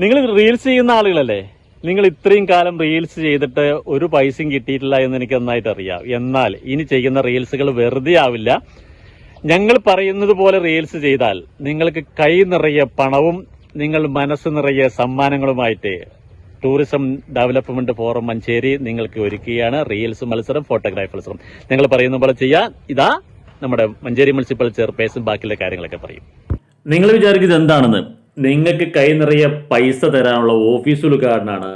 നിങ്ങൾ റീൽസ് ചെയ്യുന്ന ആളുകളല്ലേ? നിങ്ങൾ ഇത്രയും കാലം റീൽസ് ചെയ്തിട്ട് ഒരു പൈസയും കിട്ടിയിട്ടില്ല എന്ന് എനിക്ക് നന്നായിട്ട് അറിയാം. എന്നാൽ ഇനി ചെയ്യുന്ന റീൽസുകൾ വെറുതെ ആവില്ല. ഞങ്ങൾ പറയുന്നത് പോലെ റീൽസ് ചെയ്താൽ നിങ്ങൾക്ക് കൈ നിറയെ പണവും നിങ്ങൾ മനസ്സ് നിറയെ സമ്മാനങ്ങളുമായിട്ട് ടൂറിസം ഡെവലപ്മെന്റ് ഫോറം മഞ്ചേരി നിങ്ങൾക്ക് ഒരുക്കുകയാണ്. റീൽസ് മത്സരം ഫോട്ടോഗ്രാഫി മത്സരം. നിങ്ങൾ പറയുന്ന പോലെ ചെയ്യാ. ഇതാ നമ്മുടെ മഞ്ചേരി മുനിസിപ്പൽ ചെയർപേഴ്സൺ ബാക്കിയുള്ള കാര്യങ്ങളൊക്കെ പറയും. നിങ്ങൾ വിചാരിക്കുന്നത് എന്താണെന്ന് നിങ്ങൾക്ക് കൈ നിറയെ പൈസ തരാനുള്ള ഓഫീസ് ഉദ്ഘാടനമാണ്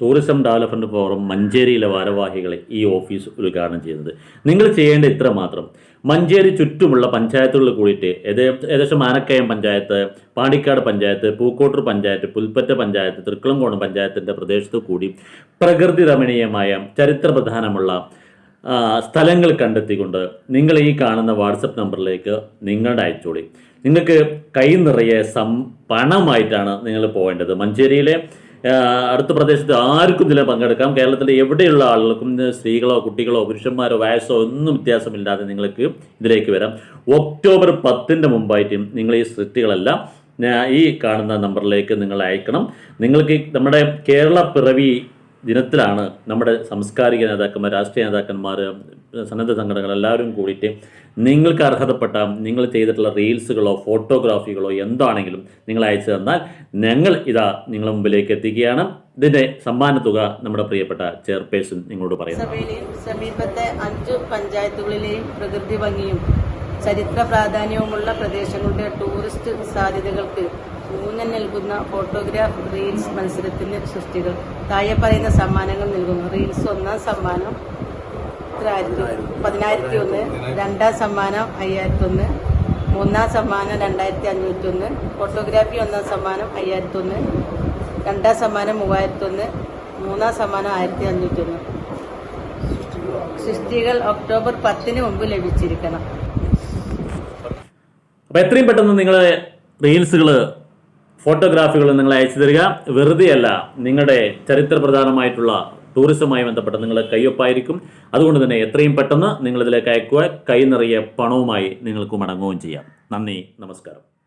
ടൂറിസം ഡെവലപ്മെന്റ് ഫോറം മഞ്ചേരിയിലെ ഭാരവാഹികളെ ഈ ഓഫീസ് ഉദ്ഘാടനം ചെയ്യുന്നത്. നിങ്ങൾ ചെയ്യേണ്ട ഇത്ര മാത്രം. മഞ്ചേരി ചുറ്റുമുള്ള പഞ്ചായത്തുകളിൽ കൂടിയിട്ട് ഏകദേശം ആനക്കയം പഞ്ചായത്ത് പാണ്ടിക്കാട് പഞ്ചായത്ത് പൂക്കോട്ടൂർ പഞ്ചായത്ത് പുൽപ്പറ്റ പഞ്ചായത്ത് തൃക്കുളംകോണം പഞ്ചായത്തിന്റെ പ്രദേശത്ത് കൂടി പ്രകൃതി രമണീയമായ ചരിത്ര പ്രധാനമുള്ള സ്ഥലങ്ങൾ കണ്ടെത്തിക്കൊണ്ട് നിങ്ങൾ ഈ കാണുന്ന വാട്സപ്പ് നമ്പറിലേക്ക് നിങ്ങളുടെ അയച്ചോളി. നിങ്ങൾക്ക് കൈ നിറയെ സം പണമായിട്ടാണ് നിങ്ങൾ പോകേണ്ടത് മഞ്ചേരിയിലെ അടുത്ത പ്രദേശത്ത് ആർക്കും ഇതിൽ പങ്കെടുക്കാം. കേരളത്തിലെ എവിടെയുള്ള ആളുകൾക്കും സ്ത്രീകളോ കുട്ടികളോ പുരുഷന്മാരോ വയസ്സോ ഒന്നും വ്യത്യാസമില്ലാതെ നിങ്ങൾക്ക് ഇതിലേക്ക് വരാം. ഒക്ടോബർ പത്തിന്റെ മുമ്പായിട്ടും നിങ്ങൾ ഈ സൃഷ്ടികളെല്ലാം ഈ കാണുന്ന നമ്പറിലേക്ക് നിങ്ങൾ അയക്കണം. നിങ്ങൾക്ക് നമ്മുടെ കേരള പിറവി ദിനത്തിലാണ് നമ്മുടെ സാംസ്കാരിക നേതാക്കന്മാർ രാഷ്ട്രീയ നേതാക്കന്മാർ സന്നദ്ധ സംഘടനകൾ എല്ലാവരും കൂടിയിട്ട് നിങ്ങൾക്ക് അർഹതപ്പെട്ട നിങ്ങൾ ചെയ്തിട്ടുള്ള റീൽസുകളോ ഫോട്ടോഗ്രാഫികളോ എന്താണെങ്കിലും നിങ്ങൾ അയച്ചു തന്നാൽ ഞങ്ങൾ ഇതാ നിങ്ങളുടെ മുമ്പിലേക്ക് എത്തിക്കുകയാണ്. ഇതിന്റെ സമ്മാന തുക നമ്മുടെ പ്രിയപ്പെട്ട ചെയർപേഴ്സൺ നിങ്ങളോട് പറയുന്നു. സമീപത്തെ അഞ്ച് പഞ്ചായത്തുകളിലെയും പ്രകൃതി ഭംഗിയും ചരിത്ര പ്രാധാന്യവുമുള്ള പ്രദേശങ്ങളുടെ ടൂറിസ്റ്റ് സാധ്യതകൾക്ക് ഊന്നൽ നൽകുന്ന ഫോട്ടോഗ്രാഫ് റീൽസ് മത്സരത്തിന് സൃഷ്ടികൾ. താഴെ പറയുന്ന സമ്മാനങ്ങൾ നൽകുന്നു. റീൽസ് ഒന്നാം സമ്മാനം പതിനായിരത്തി ഒന്ന് രണ്ടാം സമ്മാനം അയ്യായിരത്തി ഒന്ന് മൂന്നാം സമ്മാനം രണ്ടായിരത്തി അഞ്ഞൂറ്റി ഒന്ന് ഫോട്ടോഗ്രാഫി ഒന്നാം സമ്മാനം അയ്യായിരത്തി ഒന്ന് രണ്ടാം സമ്മാനം മൂവായിരത്തി ഒന്ന് മൂന്നാം സമ്മാനം ആയിരത്തി അഞ്ഞൂറ്റി ഒന്ന് സൃഷ്ടികൾ ഒക്ടോബർ പത്തിന് മുമ്പ് ലഭിച്ചിരിക്കണം. അപ്പോൾ എത്രയും പെട്ടെന്ന് നിങ്ങളെ റീൽസുകൾ ഫോട്ടോഗ്രാഫികൾ നിങ്ങൾ അയച്ചു തരിക. വെറുതെയല്ല നിങ്ങളുടെ ചരിത്ര പ്രധാനമായിട്ടുള്ള ടൂറിസവുമായി ബന്ധപ്പെട്ട നിങ്ങളുടെ കയ്യൊപ്പായിരിക്കും. അതുകൊണ്ട് തന്നെ എത്രയും പെട്ടെന്ന് നിങ്ങളിതിലേക്ക് അയക്കുക കൈ നിറയെ പണവുമായി നിങ്ങൾക്ക് മടങ്ങുകയും ചെയ്യാം. നന്ദി നമസ്കാരം.